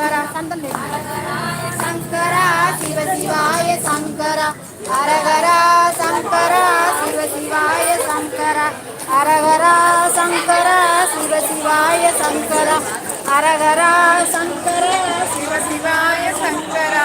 சங்கரா சந்தம் சங்கரா சிவ சிவாய சங்கரா. ஹரஹரா சங்கரா சிவ சிவாய சங்கரா. ஹரஹரா சங்கரா சிவ சிவாய சங்கரா. ஹரஹரா சங்கரா சிவ சிவாய சங்கரா.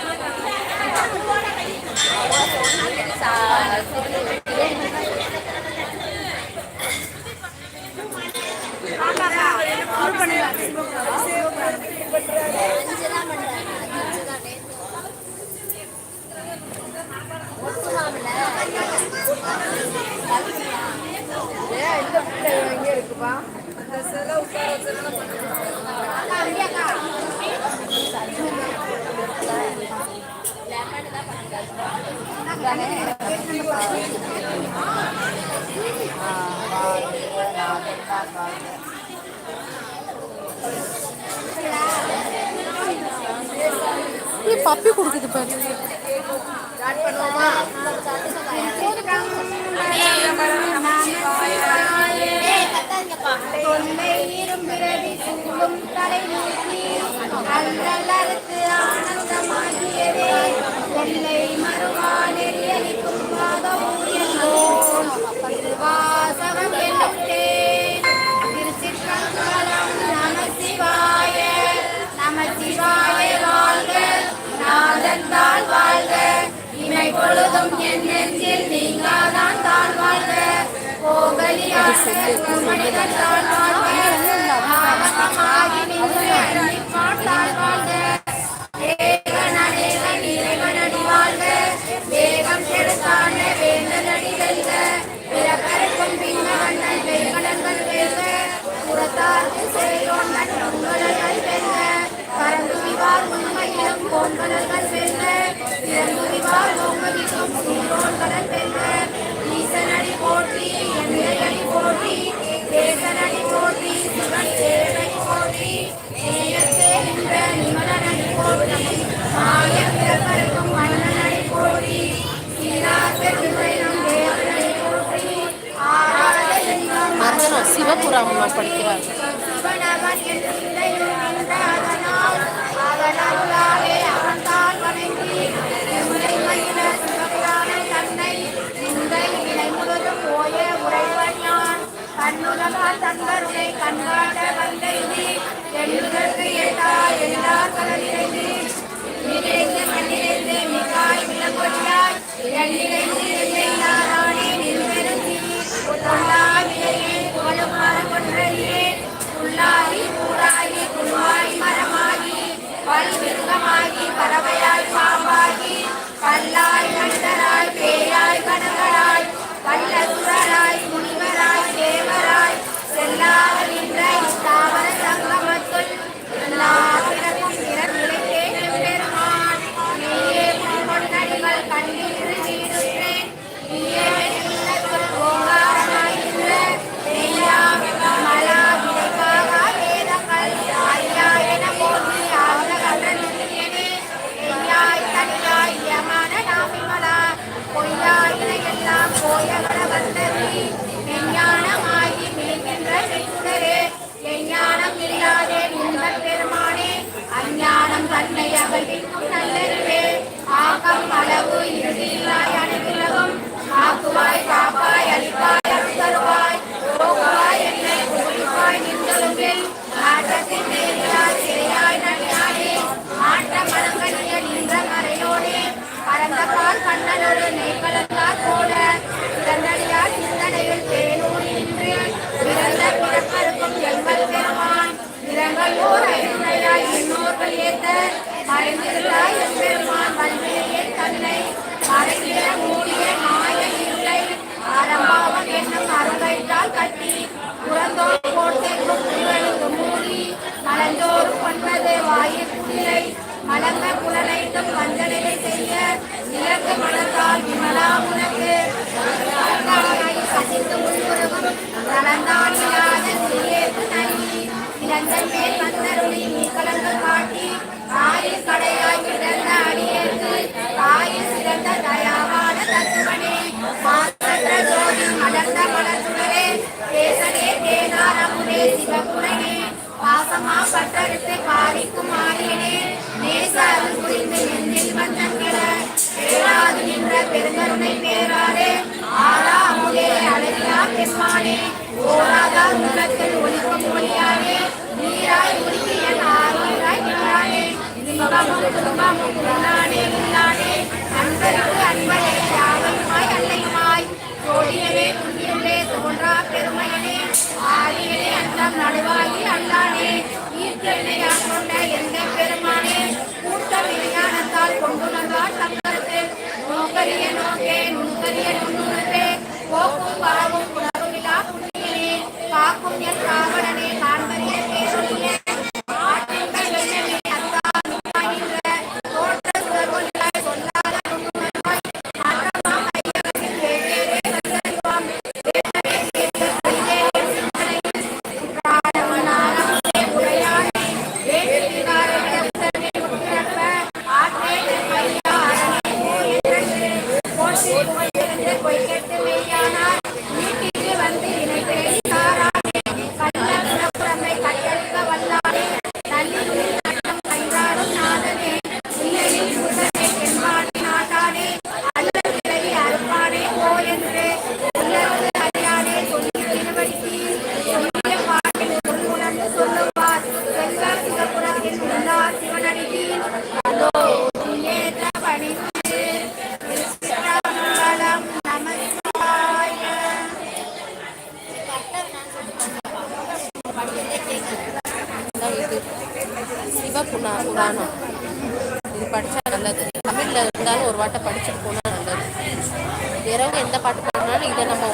பப்பி கொடுக்குது பாரு. பண்ணுவோமா செடி சுங்கும் தலை நோக்கி. அல்லலறுத்து அம்மா படிக்கிறார் தன்பருடைய கண்காட்ட வந்த இது எழுதற்கு எட்டா எல்லார் கலந்திருந்து மிகாய் பல்விருகமாகி பறவையாய் பாம்பாகி அஞ்ஞானம் தன்னை நல்லறிவே ஆக்கம் அளவு இன்னோர்கள் மறைந்திருந்தாய் எம்பெருமான் பெருமான் தன்னை மறைந்திட மூடிய மாய இருளை அரம்பாவன் என்னும் அருங்கைத்தால் கட்டி புறந்தோர் கோட்டைக்கும் புகழுக்கு மூடி மலந்தோர் கொண்டது வாயிற் குதிரை மலங்க புலனைத்தும் வஞ்சனையை செய்ய இலக்கு கருத்தை பட்டெடுத்து பாரிக்கும் ஆரியனே நேச அருள் புரிந்து நெஞ்சில் வந்தங்கள பேராது நின்ற பெருங்கருணை பேராரே ஆரா அமுதே அழகியா பெருமானே ஓராதா உள்ளத்தில் ஒளிக்கும் ஒளியானே நீராய் உருகிய ஆரோராய் நின்றானே இன்பமும் துன்பமும் உள்ளானே உள்ளானே அன்பருக்கு அன்பரே யாவையுமாய் அல்லையுமாய் கோடியவே புண்ணியமே தோன்றா பெருமையனே ஆரியனே அந்தம் நடுவாகி அல்லானே ஈர்த்தனை கொண்ட எந்த பெருமானே கூட்ட விஞ்ஞானத்தால் கொண்டுணர்ந்தார் சங்கரத்தில் நோக்கரிய நோக்கே நுண்கரிய நுண்ணுணர்வே போக்கும் வரவும் உணர்விலா புண்ணியனே காக்கும் என் ராவணனே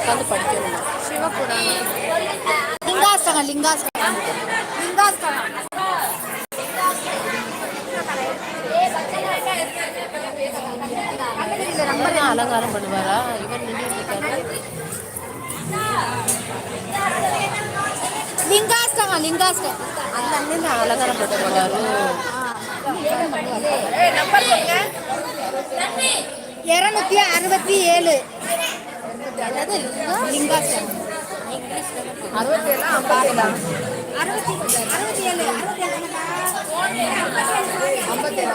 உட்காந்து படிக்கணும். சிவபுராணம் லிங்காஸ்தகம் லிங்காஸ்தகம் நம்ம தான் அலங்காரம் பண்ணுவாரா? இவர் லிங்காஸ்தகம் லிங்காஸ்தகம் அந்த அண்ணன் அலங்காரம் பண்ண போறாரு. இருநூத்தி அறுபத்தி ஏழு. என்னது லிங்கம்? லிங்காஸ்தகம் அறுபத்தி அறுபத்தி அறுபத்தி ஏழு அறுபத்தி ஏழு